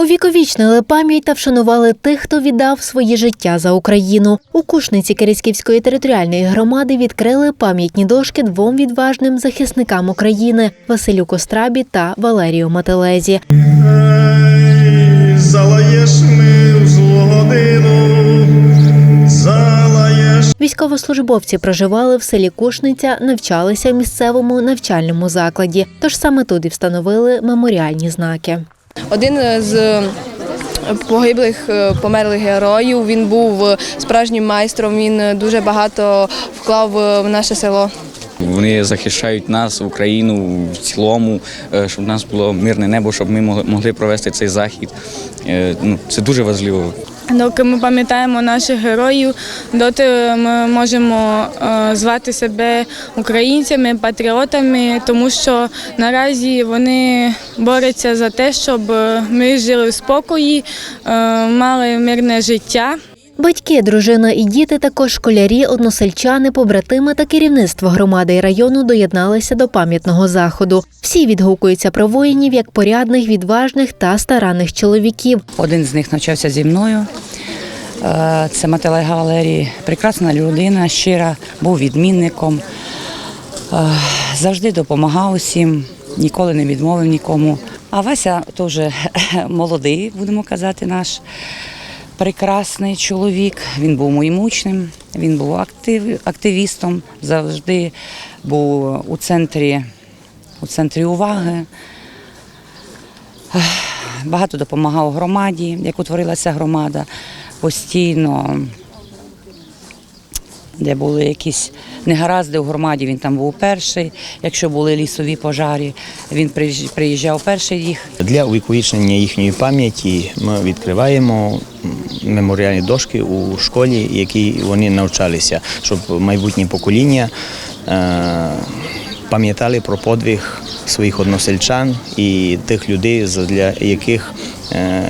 Увіковічнили пам'ять та вшанували тих, хто віддав своє життя за Україну. У Кушниці Кирисківської територіальної громади відкрили пам'ятні дошки двом відважним захисникам України Василю Кострабі та Валерію Мателезі. Залаєш ми в злу годину, залаєш. Військовослужбовці проживали в селі Кушниця, навчалися в місцевому навчальному закладі. Тож саме тут і встановили меморіальні знаки. Один з погиблих е, померлих героїв. Він був е, справжнім майстром. Він е, дуже багато вклав е, в наше село. Вони захищають нас, Україну в цілому, е, щоб в нас було мирне небо, щоб ми могли- провести цей захід. Е, Ну, це дуже важливо. Доки ми пам'ятаємо наших героїв, доти ми можемо е, звати себе українцями, патріотами, тому що наразі вони борються за те, щоб ми жили в спокої, е, мали мирне життя. Батьки, дружина і діти, також школярі, односельчани, побратими та керівництво громади і району доєдналися до пам'ятного заходу. Всі відгукуються про воїнів як порядних, відважних та старанних чоловіків. Один з них навчався зі мною. Е, Це Мателега Валерій. Прекрасна людина, щира, був відмінником. Е, Завжди допомагав усім, ніколи не відмовив нікому. А Вася теж молодий, будемо казати, наш прекрасний чоловік. Він був моїм учнем, він був актив, активістом, завжди був у центрі, у центрі уваги багато допомагав громаді, як утворилася громада постійно. Де були якісь негаразди в громаді, він там був перший. Якщо були лісові пожарі, він приїжджав- перший їх Для увіковічення їхньої пам'яті ми відкриваємо меморіальні дошки у школі, які вони навчалися, щоб майбутні покоління е, пам'ятали про подвиг своїх односельчан і тих людей, для яких е,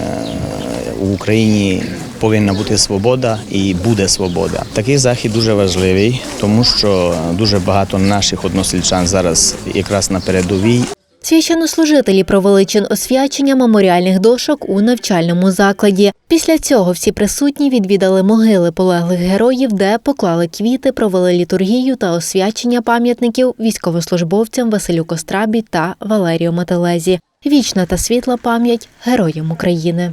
в Україні повинна бути свобода і буде свобода. Такий захід дуже важливий, тому що дуже багато наших односельчан зараз якраз на передовій Священнослужителі провели чин освячення меморіальних дошок у навчальному закладі. Після цього всі присутні відвідали могили полеглих героїв, де поклали квіти, провели літургію та освячення пам'ятників військовослужбовцям Василю Кострабі та Валерію Мателезі. Вічна та світла пам'ять героям України.